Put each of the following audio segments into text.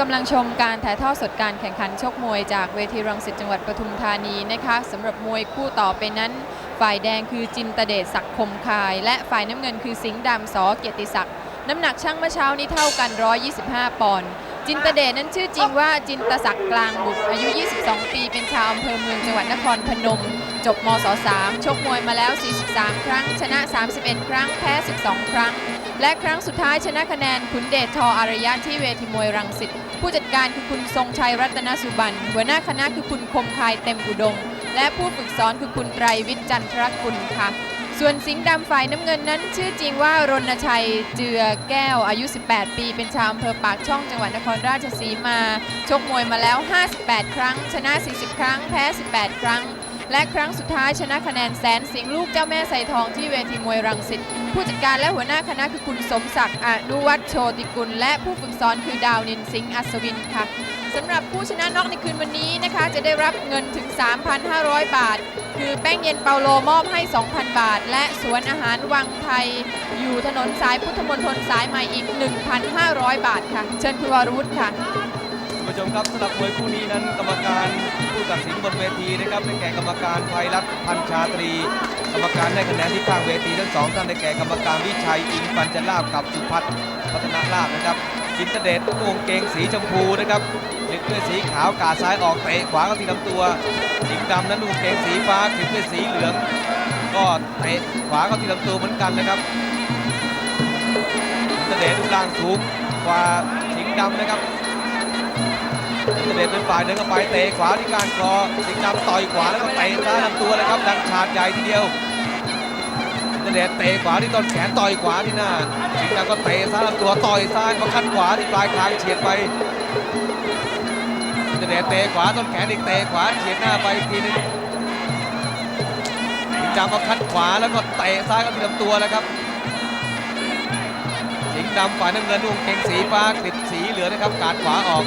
กำลังชมการถ่ายทอดสดการแข่งขันชกมวยจากเวทีรังสิตจังหวัดปทุมธานีนะคะสำหรับมวยคู่ต่อไปนั้น ฝ่ายแดงคือจินตเดชศักดิ์คมคาย และฝ่ายน้ำเงินคือสิงห์ดำสอเกียรติศักดิ์น้ำหนักช่างเมื่อเช้านี้เท่ากัน 125 ปอนด์จินตเดชนั้นชื่อจริงว่าจินตศักดิ์กลางบุตรอายุ 22 ปีเป็นชาวอำเภอเมืองจังหวัดนครพนม จบมศ3ชกมวยมาแล้ว 43 ครั้ง ชนะ 31 ครั้งแพ้ 12 ครั้ง และครั้งสุดท้ายชนะคะแนนขุนเดชทออารยะที่เวทีมวยรังสิตผู้จัดการคือคุณทรงชัยรัตนสุบันหัวหน้าคณะคือคุณคมคายเต็มอุดม และผู้ฝึกสอนคือคุณไตรวิทย์จันทรกุลค่ะส่วนสิงห์ดำฝ่ายน้ำเงินนั้น ชื่อจริงว่ารณชัยเจือแก้วอายุ 18 ปี เป็นชาวอำเภอปากช่องจังหวัดนครราชสีมา ชกมวยมาแล้ว 58 ครั้ง ชนะ 40 ครั้ง แพ้ 18 ครั้ง และครั้งสุดท้ายชนะคะแนนแสนสิงลูกเจ้าแม่ไสทองที่เวทีมวยรังสิตผู้จัดการและหัวหน้าคณะคือคุณสมศักดิ์อนุวัฒน์โชติกุล และผู้ฝึกสอนคือดาวนินสิงห์อัศวินค่ะสำหรับผู้ชนะน็อกในคืนวันนี้นะคะ จะได้รับเงินถึง 3,500 บาท คือแป้งเย็นเปาโลมอบให้ 2,000 บาท และสวนอาหารวังไทย อยู่ถนนสายพุทธมณฑลสายใหม่อีก 1,500 บาทค่ะ เชิญคุณวรวุฒิค่ะ ชมครับสำหรับมวยคู่นี้นั้นกรรมการผู้ตัดสินบนเวทีนะครับได้แก่กรรมการภัยรัตน์พันชาตรี กรรมการได้คะแนนที่ข้างเวทีทั้งสองท่านได้แก่กรรมการวิชัยอิงปัญจลาบกับสุพัฒน์พัฒนาลาบนะครับจินตเดชนุ่งเกงสีชมพูนะครับคลิปด้วยสีขาวกาดซ้ายออกเตะขวาเข้าที่ลำตัวสิงดำนั้นนุ่งเกงสีฟ้าคลิปด้วยสีเหลือง ก็เตะขวาเข้าที่ลำตัวเหมือนกันนะครับจินตเดชรูปร่างสูงกว่าสิงดำนะครับ เตอร์เป็นฝ่ายเดินเข้าไปเตะขวาที่การคอสิงห์ดำต่อยขวาแล้วก็เตะซ้ายลำตัวเลยครับดังฉาดใหญ่ทีเดียวเตอร์เตะขวาที่ต้นแขนต่อยขวาที่หน้าสิงห์ดำก็เตะซ้ายลำตัวต่อยซ้ายมาคัดขวาที่ปลายคางเฉียดไปเตอร์เตะขวาต้นแขนอีกเตะขวาเฉียดหน้าไปอีกทีหนึงสิงห์ดำมาคัดขวาแล้วก็เตะซ้ายเข้าที่ลำตัวแล้วครับ สิงห์ดำฝ่ายน้ำเงินนุ่งเกงสีฟ้าคลิปสีเหลืองนะครับ กาดขวาออก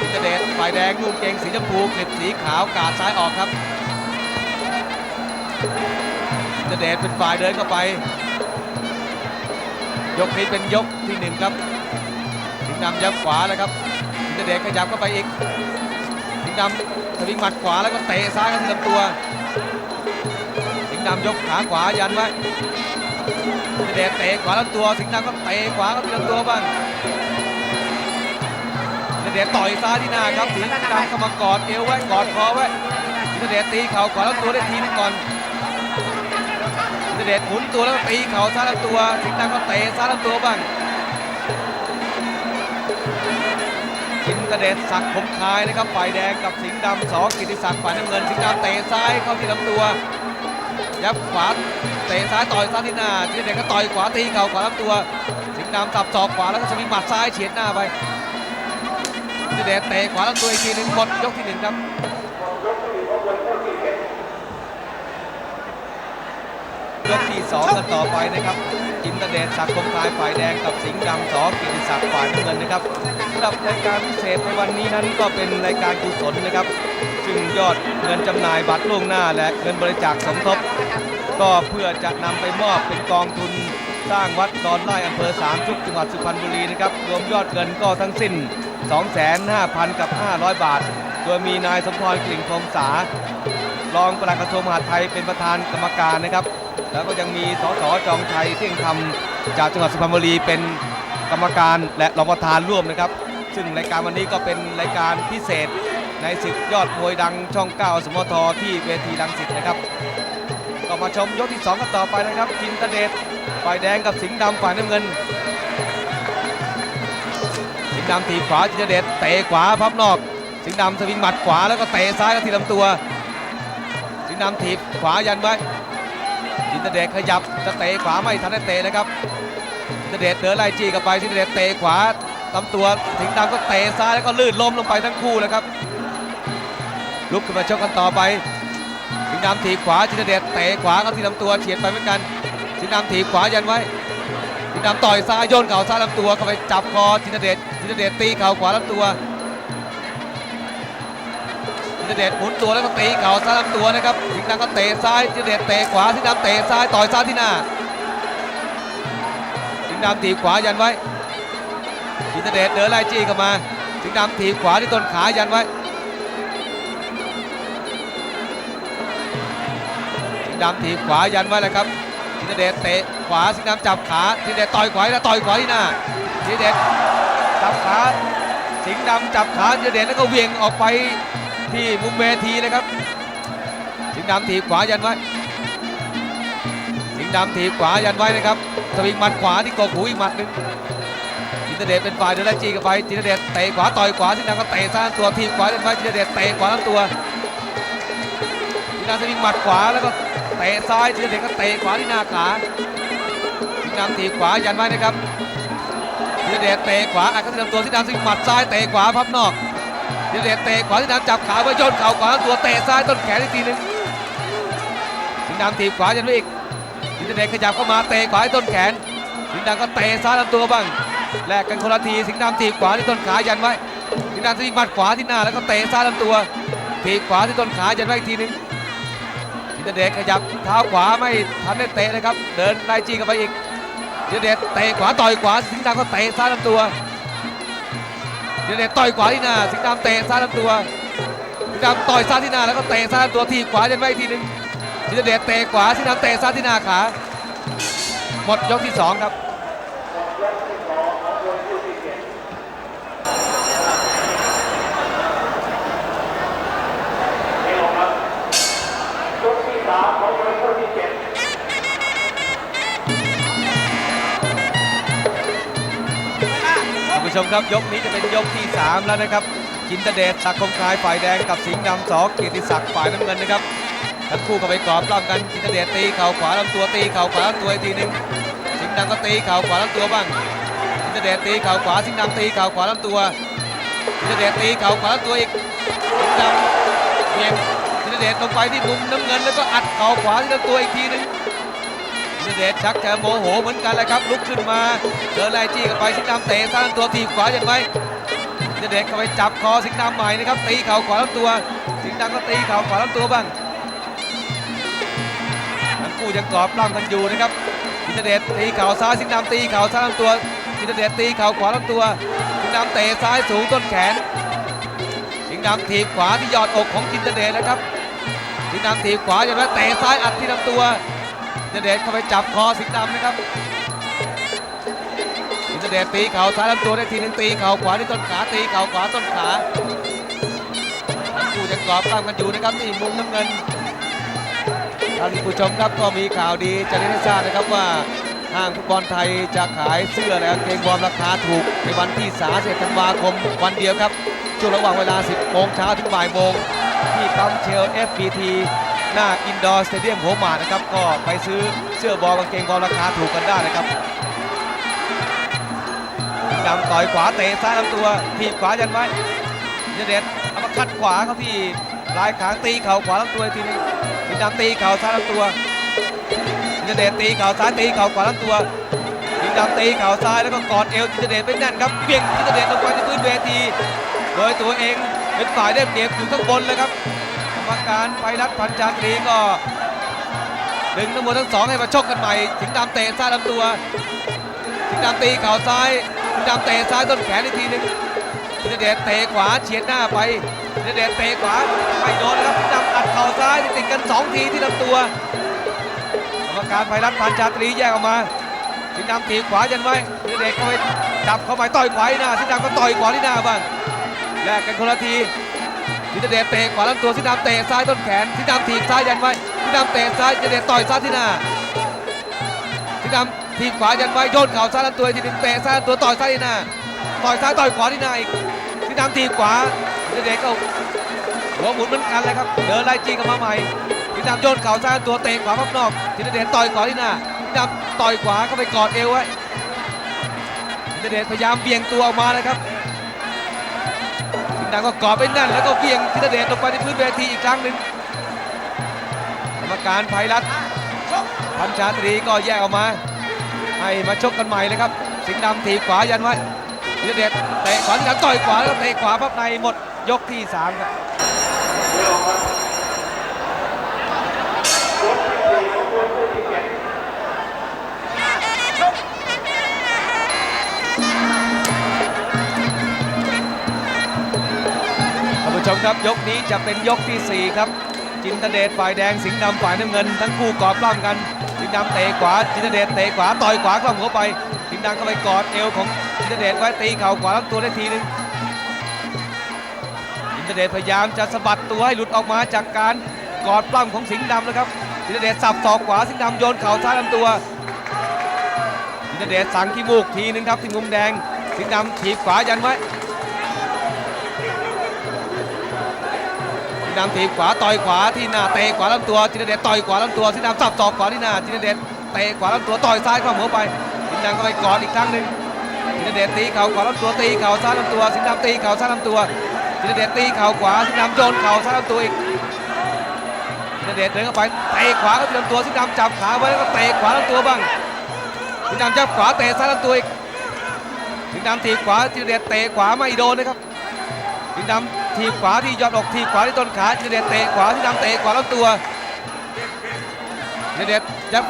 อินเตเดชฝ่ายแดงนุ่งเกงสีชมพูคลิปสีขาวกาดซ้ายออกครับอินเตเดชเป็นฝ่ายเดินเข้าไป ยกนี้เป็นยกที่หนึ่งครับสิงห์ดำยับขวาแล้วครับอินเตเดชขยับเข้าไปอีกสิงห์ดำสวิงหมัดขวาแล้วก็เตะซ้ายเข้าที่ลำตัว สิงห์ดำยกขาขวายันไว้ เดชเตะขวาลำตัวสิงห์ดำก็เตะขวาก็ทีลำตัวบ้างเดชต่อยซ้ายที่หน้าครับสิงห์ดำเข้ามากอดเอวไว้กอดคอไว้เดชตีเข่าขวาลำตัวได้ทีนึงก่อนเดชหมุนตัวแล้วตีเข่าซ้ายลำตัวสิงห์ดำก็เตะซ้ายลำตัวบ้างจินตเดชศักคมคายนะครับฝ่ายแดงกับสิงห์ดำสอกิติศักดิ์ฝ่ายน้ำเงินสิงห์ดำเตะซ้ายเข้าที่ลำตัว ยับขวาเตะซ้ายต่อยซ้ายที่หน้าทีเด็กก็ต่อยขวาตีเข่าขวาลำตัว สิงห์ดำสับศอกขวาแล้วก็สวิงหมัดซ้ายเฉียดหน้าไปทีเด็กเตะขวาลำตัวอีกทีหนึ่งหมดยกที่หนึ่งครับยกที่สองกันต่อไปนะครับจินเตอร์เดชศักคมคายฝ่ายแดงกับสิงห์ดำสอกิติศักดิ์ฝ่ายน้ำเงินนะครับสำหรับรายการพิเศษในวันนี้นั้นก็เป็นรายการกุศลนะครับซึ่งยอดเงินจำหน่ายบัตรล่วงหน้าและเงินบริจาคสมทบ ก็เพื่อจะนำไปมอบเป็นกองทุนสร้างวัดดอนไร่อำเภอสามชุกจังหวัดสุพรรณบุรีนะครับรวมยอดเงินก็ทั้งสิ้น 25,000 กับ 500 บาท โดยมีนายสมพรกลิ่นพรมสารองปลัดกระทรวงมหาดไทยเป็นประธานกรรมการนะครับ แล้วก็ยังมีสสจองชัยเที่ยงธรรมจากจังหวัดสุพรรณบุรีเป็นกรรมการและรองประธานร่วมนะครับ ซึ่งรายการวันนี้ก็เป็นรายการพิเศษในศึกยอดมวยดังช่อง9สมทที่เวทีรังสิตนะครับ ก็มาชมยกที่2กันต่อไปนะครับจินตเดชฝ่ายแดงกับสิงห์ดำฝ่ายน้ำเงิน สิงห์ดำถีบขวาจินตเดชเตะขวาพับนอก สิงห์ดำสวิงหมัดขวาแล้วก็เตะซ้ายก็ทีลำตัว สิงห์ดำถีบขวายันไว้จินตเดชขยับจะเตะขวาไม่ทันได้เตะนะครับจินตเดชเดินไล่จี้กับไปจินตเดชเตะขวาลำตัวสิงห์ดำก็เตะซ้ายแล้วก็ลื่นล้มลงไปทั้งคู่นะครับลุกขึ้นมาชกกันต่อไป ดำถีขวาจินเดชเตะขวาเข้าที่ลำตัวเฉียดไปเหมือนกันสิงห์ดำถีขวายันไว้สิงห์ดำต่อยซ้ายโยนเข่าซ้ายลำตัวเข้าไปจับคอจินเดชจินเดชตีเข่าขวาลำตัวจินเดชหมุนตัวแล้วก็ตีเข่าซ้ายลำตัวนะครับสิงห์ดำก็เตะซ้ายจินเดชเตะขวาสิงห์ดำเตะซ้ายต่อยซ้ายที่หน้าสิงห์ดำถีขวายันไว้จินเดชเดินไล่จี้เข้ามาสิงห์ดำถีขวาที่ต้นขายันไว้ งห์ดำถีบขวายันไว้เลยครับธีรเดชเตะขวาสิงห์ดำจับขาธีรเดชต่อยขวาแล้วต่อยขวาที่หน้าธีรเดชจับขาสิงห์ดำจับขาธีรเดชแล้วก็เวียงออกไปที่มุมเวทีนะครับสิงห์ดำถีบขวายันไว้สิงห์ดำถีบขวายันไว้นะครับสวิงหมัดขวาที่กกหูอีกหมัดหนึ่งธีรเดชเป็นฝ่ายเดินไล่จีกับไปธีรเดชเตะขวาต่อยขวาสิงห์ดำก็เตะซ้ายลำตัวถีบขวายันไว้ธีรเดชเตะขวาลำตัวสิงห์ดำสวิงหมัดขวาแล้วก็ เตะซ้ายธีเดชก็เตะขวาที่หน้าขาสิงดำถีขวายันไว้นะครับธีเดชเตะขวาอัดเข้าที่ลำตัวสิงดำสิงหมัดซ้ายเตะขวาพับนอกธีเดชเตะขวาสิงดำจับขาไว้โยนเข่าขวาตัวเตะซ้ายต้นแขนอีกทีนึงสิงดำถีขวายันไว้อีกธีเดชขยับเข้ามาเตะขวาที่ต้นแขน สิงดำก็เตะซ้ายลำตัวบ้างแลกกันคนละทีสิงห์ดำถีขวาที่ต้นขายันไว้สิงดำสวิหมัดขวาที่หน้าแล้วก็เตะซ้ายลำตัวถีขวาที่ต้นขายันไว้อีกทีนึง ธีรเดชขยับเท้าขวาไม่ทันได้เตะนะครับ เดินไล่จี้กันไปอีกธีรเดชเตะขวาต่อยขวาสิงห์ดำก็เตะซ้ายลำตัวธีรเดชต่อยขวาที่หน้าสิงห์ดำเตะซ้ายลำตัวสิงห์ดำต่อยซ้ายที่หน้าแล้วก็เตะซ้ายลำตัวทีขวายันไปอีกทีหนึงธีรเดชเตะขวาสิงห์ดำเตะซ้ายที่หน้าขา หมดยกที่สองครับ ท่านผู้ชมครับยกนี้จะเป็นยกที่ 3 แล้วนะครับจินตเดชศักคมคายฝ่ายแดงกับสิงห์ดำสอเกียรติศักดิ์ฝ่ายน้ำเงินนะครับทั้งคู่ก็ไปกรอบปล้ำกันจินตเดชตีเข่าขวาลำตัวตีเข่าขวาลำตัวอีกทีหนึ่งสิงห์ดำก็ตีเข่าขวาลำตัวบ้างจินตเดชตีเข่าขวาสิงห์ดำตีเข่าขวาลำตัวจินตเดชตีเข่าขวาลำตัวอีกสิงห์ดำเบีย จินตเดชลงไปที่มุมน้ำเงินแล้วก็อัดเข่าขวาที่ลำตัวอีกทีหนึงธีรเดชชักจะโมโหเหมือนกันเลยครับลุกขึ้นมาเดินไล่จี้กันไปสิงห์ดำเตะสร้างตัวทีขวายันไว้ธีรเดชเข้าไปจับคอสิงห์ดำใหม่นะครับตีเข่าขวาลำตัว สิงห์ดำก็ตีเข่าขวาลำตัวบ้างทั้งคู่ยังกรอบปล้ำกันอยู่นะครับธีรเดชตีเข่าซ้ายสิงห์ดำตีเข่าซ้ายลำตัวธีรเดชตีเข่าขวาลำตัวสิงห์ดำเตะซ้ายสูงต้นแขนสิงห์ดำถีบขวาที่ยอดอกของจินเดชนะครับ สิงห์ดำถีบขวายันไว้เตะซ้ายอัดที่ลำตัวอินเดชเข้าไปจับคอสิงห์ดำนะครับอินเดชตีเข่าซ้ายลำตัวได้ทีหนึงตีเข่าขวาที่ต้นขาตีเข่าขวาต้นขาทั้งคู่ยังกรอบตั้งกันอยู่นะครับที่มุมน้ำเงินท่านผู้ชมครับก็มีข่าวดีจะได้ให้ทราบนะครับว่าห้างฟุตบอลไทยจะขายเสื้อและกางเกงวอร์มราคาถูกในวันที่ 31 ธันวาคมวันเดียวครับช่วงระหว่างเวลา 10โมงเช้าถึงบ่ายโมง ที่ปั๊มเชล FPT หน้าอินดอร์สเตเดียมหัวหมานะครับ ก็ไปซื้อเสื้อบอลกางเกงบอลราคาถูกกันได้นะครับดำต่อยขวาเตะซ้ายลำตัวทีบขวายันไว้ยเด็ดเอามาคัดขวาเขาที่ลายขางตีเข่าขวาลำตัวทีนึงสิงห์ดำตีเข่าซ้ายลำตัวยเด็ดตีเข่าซ้ายตีเข่าขวาลำตัวสิงห์ดำตีเข่าซ้ายแล้วก็กอดเอวจิตเดชเป็นแน่นครับเบี่ยงจิตเดชลงไปที่พื้นเวทีโดยตัวเอง เป็นฝ่ายได้เปรียบอยู่ข้างบนเลยครับกรรมการไปรัดพันจาตรีก็ดึงทั้งหมดทั้งสองให้มาชกกันใหม่สิงดำเตะซ้ายลำตัวสิงดำตีเข่าซ้ายสิงดำเตะซ้ายต้นแขนอีกทีนึงธีรเดชเตะขวาเฉียดหน้าไปธีรเดชเตะขวาไม่โดนนะครับสิงดำอัดเข่าซ้ายติดกันสองทีที่ลำตัวกรรมการไพรัตพันจาตรีแยกออกมาสิงดำตีขวายันไว้ธีรเดชเข้าไปจับเข้าไปต่อยขวาหน้าสิงดำก็ต่อยขวาที่หน้าบ้าง แลกกันคนละทีสิงห์เดชเตะขวาลำตัวสิงห์ดำเตะซ้ายต้นแขนสิงห์ดำถีบซ้ายยันไว้สิงห์ดำเตะซ้ายสิงห์เดชต่อยซ้ายที่หน้าสิงห์ดำถีบขวายันไว้โยนเข่าซ้ายลำตัวทีหนึงเตะซ้ายลำตัวต่อยซ้ายที่หน้าต่อยซ้ายต่อยขวาที่หน้าอีกสิงห์ดำถีบขวาสิงห์เดชก็หัวหมุนเหมือนกันเลยครับเดินไล่จีกันมาใหม่สิงห์ดำโยนเข่าซ้ายตัวเตะขวาพับนอกสิงห์เดชต่อยขวาที่หน้าสิงห์ดำต่อยขวาเข้าไปกอดเอวไว้สิงห์เดชพยายามเบี่ยงตัวออกมาเลยครับ ดังก็กอบไปแนั่น แล้วก็เบี่ยงธีรเดชลงไปที่พื้นเวทีอีกครั้งหนึ่งกรรมการไพรัตพันชาตรีก็แยกออกมา ให้มาชกกันใหม่เลยครับ สิงห์ดำถีบขวายันไว้ธีรเดชเตะขวาต่อยขวาแล้วเตะขวาพับในหมดยกที่สามครับ ครับยกนี้จะเป็นยกทีสี่ 4 ครับ จินตเดชฝ่ายแดงสิงห์ดำฝ่ายน้ำเงิน ทั้งคู่กอดปล้ำกัน สิงห์ดำเตะขวาจินตเดชเตะขวาต่อยขวากล้ำหัวไป สิงห์ดำก็ไปกอดเอวของจินตเดชไว้ตีเข่าขวาลำตัวได้ทีนึงจินตเดชพยายามจะสะบัดตัวให้หลุดออกมาจากการกอดปล้ำของสิงห์ดำนะครับจินตเดชสับศอกขวาสิงห์ดำโยนเข่าซ้ายลำตัวจินตเดชสั่งขี้มูกทีนึงครับที่มุมแดงสิงห์ดำถีบขวายันไว้ สิงห์ดำถีบขวาต่อยขวาที่หน้าเตะขวาลำตัวจินเดชต่อยขวาลำตัวสิงห์ดำสับศอกขวาที่หน้าจินเดชเตะขวาลำตัวต่อยซ้ายเข้าหัวไปสิงห์ดำก็ไปกอดอีกครั้งหนึ่งจินเดชตีเข่าขวาลำตัวตีเข่าซ้ายลำตัวสิงห์ดำตีเข่าซ้ายลำตัวจินเดชตีเข่าขวาสิงห์ดำโยนเข่าซ้ายลำตัวอีกจินเดชเดินเข้าไปเตะขวาเข้าที่ลำตัวสิงห์ดำจับขาไว้แล้วก็เตะขวาลำตัวบ้างสิงห์ดำจับขวาเตะซ้ายลำตัวอีกสิงห์ดำถีบขวาจินเดชเตะขวาไม่โดนนะครับ สิงห์ดำทีบขวาที่ยอดอกทีบขวาที่ต้นขาจินเดชเตะขวาที่ดำเตะขวาลำตัวจินเดชยับ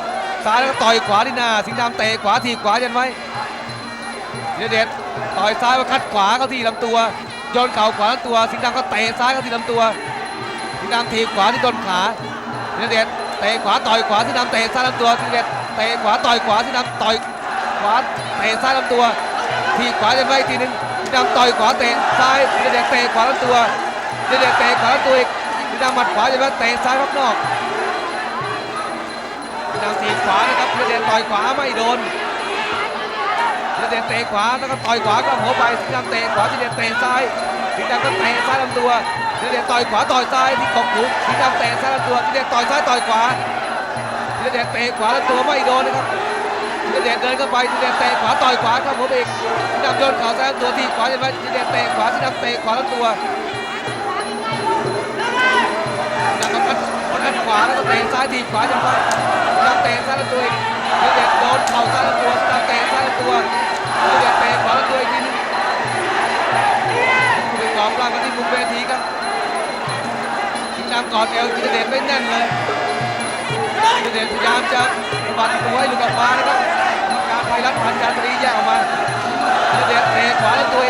ซ้ายแล้วก็ต่อยขวาที่หน้า สิงห์ดำเตะขวาทีบขวายันไว้จินเดชต่อยซ้ายมาคัดขวาเข้าที่ลำตัวโยนเข่าขวาลำตัว สิงห์ดำก็เตะซ้ายเข้าที่ลำตัว สิงห์ดำทีบขวาที่ต้นขาจินเดชเตะขวาต่อยขวาสิงห์ดำเตะซ้ายลำตัวจินเดชเตะขวาต่อยขวาสิงห์ดำต่อยขวาเตะซ้ายลำตัว ทีบขวายันไว้ทีหนึงสิง ดำต่อยขวาเตะซ้ายจินเดชเตะขวาลำตัวจินเดชเตะขวาลำตัวอีกสิดำหมัดขวายันไว้เตะซ้ายรอบนอกสิดำทีบขวานะครับจินเดชต่อยขวาไม่โดนจินเดชเตะขวาแล้วก็ต่อยขวาก็หัวไปสิดำเตะขวาจินเดชเตะซ้ายสิดำก็เตะซ้ายลำตัวจินเดชต่อยขวาต่อยซ้ายที่กบหูสิดำเตะซ้ายลำตัวจินเดชต่อยซ้ายต่อยขวาจินเดชเตะขวาลำตัวไม่โดนนะครับ จินเดชเดินเข้าไปจินเดชเตะขวาต่อยขวาครับผมอีกจินดำโยนขาซ้ายตัวที่ขวาจินเดชจินเดชเตะขวาจินดำเตะขวาลำตัวจินดำก็คัดคัดขวาแล้วก็เตะซ้ายทีขวาจังหวะจินดำเตะซ้ายลำตัวอีกจินเดชโดนเข่าซ้ายลำตัวจินดำเตะซ้ายลำตัวจินเดชเตะขวาลำตัวอีกทีนึงไปกองร่างกันที่มุมเวทีครับจินำกอดเอวจินเดชไม่แน่นเลยจินเดชพยายามจะสะบัดตัวให้หลุดออกมานะครับ กรรมการไพรัตน์พันชาตรีแยกออกมาธีรเดเตะขวาลำตัว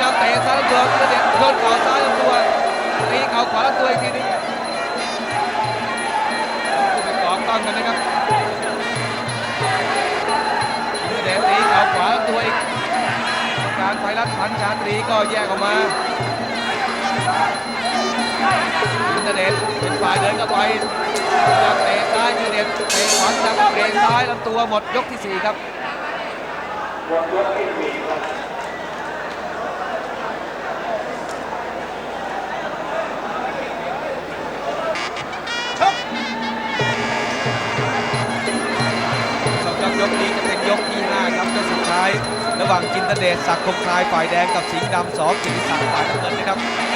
จำเตะซ้ายลำตัวธีรเดโยนเข่าซ้ายลำตัวตีเข่าขวาลำตัวอีกทีนึงคู่องต้องกันนะครับธีรเดตีเข่าขวาลำตัวอีกการไพรัตน์พันชาตรีก็แยกออกมา ธีรเดชเป็นฝ่ายเดินเข้าไปจับเตะซ้ายยืนเด็ดเตะขวาจับเตะซ้ายลำตัวหมดยกที่4ครับสำหรับยกนี้จะเป็นยกที่ 5 ครับยกสุดท้าย ระหว่างจินตเดชศักดิ์คมคายฝ่ายแดงกับสิงห์ดำสองกิติศักดิ์ฝ่ายน้ำเงินนะครับ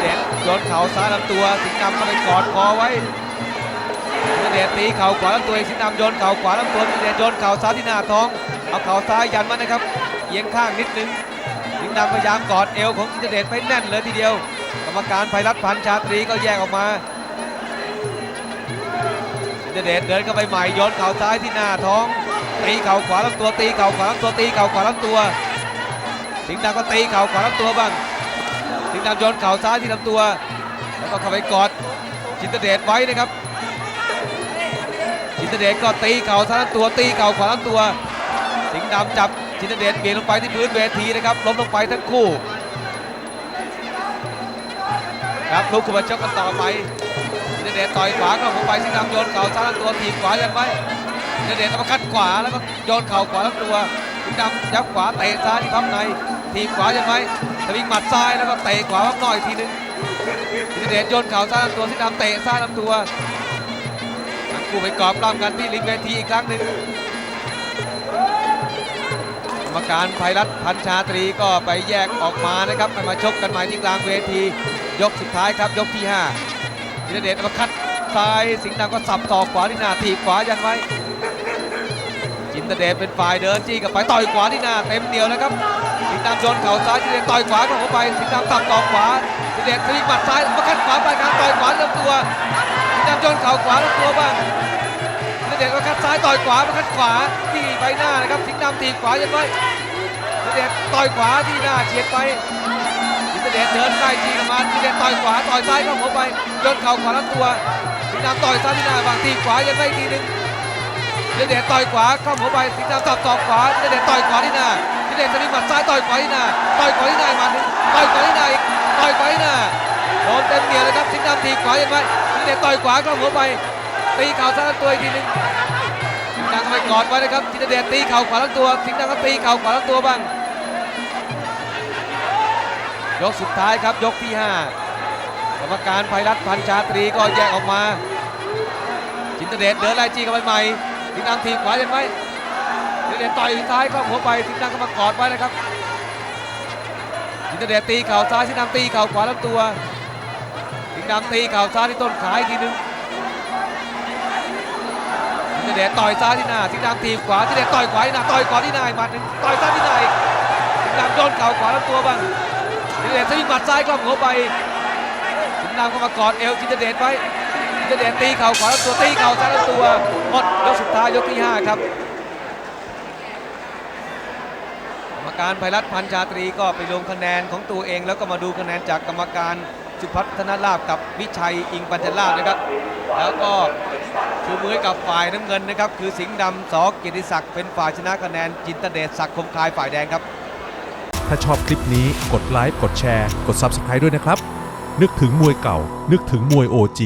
เดชโยนเข่าซ้ายลำตัวสิงห์ดำก็ไปกอดคอไว้จินเดชตีเข่าขวาลำตัวเองสิงห์ดำโยนเข่าขวาลำตัวจินเดชโยนเข่าซ้ายที่หน้าท้องเอาเข่าซ้ายยันมันนะครับเอียงข้างนิดนึงสิงห์ดำพยายามกอดเอวของจินเดชไปแน่นเลยทีเดียว กรรมการไพรัตพันชาตรีก็แยกออกมาจินเดชเดินเข้าไปใหม่โยนเข่าซ้ายที่หน้าท้องตีเข่าขวาลำตัวตีเข่าขวาลำตัวตีเข่าขวาลำตัวสิงห์ดำก็ตีเข่าขวาลำตัวบ้าง สิงห์ดำโยนเข่าซ้ายที่ลำตัว แล้วก็เข้าไปกอดจินตเดชไว้นะครับจินตเดชก็ตีเข่าซ้ายลำตัวตีเข่าขวาลำตัว สิงห์ดำจับจินตเดชเบี่ยงลงไปที่พื้นเวทีนะครับล้มลงไปทั้งคู่ครับลุกขึ้นมาชกกันต่อไปจินตเดชต่อยขวาเข้าเข้าไปสิงห์ดำโยนเข่าซ้ายลำตัวถีบขวายันไว้จินตเดชเอามาคัดขวาแล้วก็โยนเข่าขวาลำตัวสิงห์ดำยับขวาเตะซ้ายที่พับในถีบขวายันไว้ สวิงหมัดซ้ายแล้วก็เตะขวาพับนอกอีกทีหนึงจินตเดชโยนเข่าซ้ายตัวสิงห์ดำเตะซ้ายลำตัวทั้งคู่ไปกรอบล้ำกันที่ริมเวทีอีกครั้งหนึ่งกรรมการไพรัตพันชาตรีก็ไปแยกออกมานะครับไปมาชกกันใหม่ที่กลางเวที ยกสุดท้ายครับยกที่5ธีรเดชมาคัดซ้ายสิงห์ดำก็สับศอกขวาที่หน้าถีบขวายันไว้จินตเดชเป็นฝ่ายเดินจี้กับไปต่อยขวาที่หน้าเต็มเดียวนะครับ สิงห์ดำโยนเข่าซ้ายจินตเดชต่อยขวาเข้าไปสิงห์ดำสับศอกขวาจิเดชสวิงหมัดซ้ายมาคัดขวาไปการต่อยขวาลำตัวสิงห์ดำโยนเข่าขวาลำตัวบ้างจินตเดชก็คัดซ้ายต่อยขวามาคัดขวาที่ใบหน้านะครับสิงห์ดำตีขวายันไว้จินตเดชต่อยขวาที่หน้าเฉียดไปจินตเดชเดินใกล้จีเข้ามาจินตเดชต่อยขวาต่อยซ้ายเข้าหัวไปโยนเข่าขวาลำตัวสิงห์ดำต่อยซ้ายที่หน้าบางทีขวายังไม่ทีหนึงจินตเดชต่อยขวาเข้าหัวไปสิงห์ดำตอบตอขวาจินตเดชต่อยขวาที่หน้า เดชจะมีหมัดซ้ายต่อยขวาที่หน้าต่อยขวาที่หน้ามาหนึ่งต่อยขวาที่หน้าต่อยขวาที่หน้าโดนเต็มเหนียวเลยครับสิงห์ดำทีขวายังไงจินตเดชต่อยขวาเข้าหัวไปตีเข่าซ้ายลำตัวอีกทีหนึงสิงดำไปกอดไว้นะครับจินตเดชตีเข่าขวาทั้งตัวสิงห์ดำก็ตีเข่าขวาทั้งตัวบ้างยกสุดท้ายครับยกที่5กรรมการไพรัตพันชาตรีก็แยกออกมาจินตเดชเดินไล่จี้เข้าไปใหม่สิงห์ดำทีบขวาเห็นไหม เดชต่อยซ้ายเข้าหัวไปสิงห์ดำก็มากอดไว้นะครับจินเดชตีเข่าซ้ายสิงห์ดำตีเข่าขวาทั้งตัวสิงห์ดำตีเข่าซ้ายที่ต้นขาอีกทีหนึงจินเดชต่อยซ้ายที่หน้าสิงห์ดำทีขวาจินเดชต่อยขวาที่หน้าต่อยขวาที่หน้าอีกหมัดหนึ่งต่อยซ้ายที่หน้าอีกสิงห์ดำโดนเข่าขวาลำตัวบ้างจินเดชจะยิงหมัดซ้ายกล้องหัวไปสิงห์ดำก็มากอดเอวจินเดชไว้จินเดชตีเข่าขวาลำตัวตีเข่าซ้ายลำตัวหมดยกสุดท้ายยกที่ห้าครับ กรรมการไพรัตน์พันชาตรีก็ไปลงคะแนนของตัวเอง แล้วก็มาดูคะแนนจากกรรมการสุพัฒนลาบกับวิชัยอิงปัญจลาบนะครับ แล้วก็ชูมือกับฝ่ายน้ำเงินนะครับ คือสิงห์ดำสอกียรติศักดิ์เป็นฝ่ายชนะคะแนนจินตเดชศักดิ์คมคายฝ่ายแดงครับ ถ้าชอบคลิปนี้กดไลค์กดแชร์ กด Subscribe ด้วยนะครับ นึกถึงมวยเก่า นึกถึงมวย OG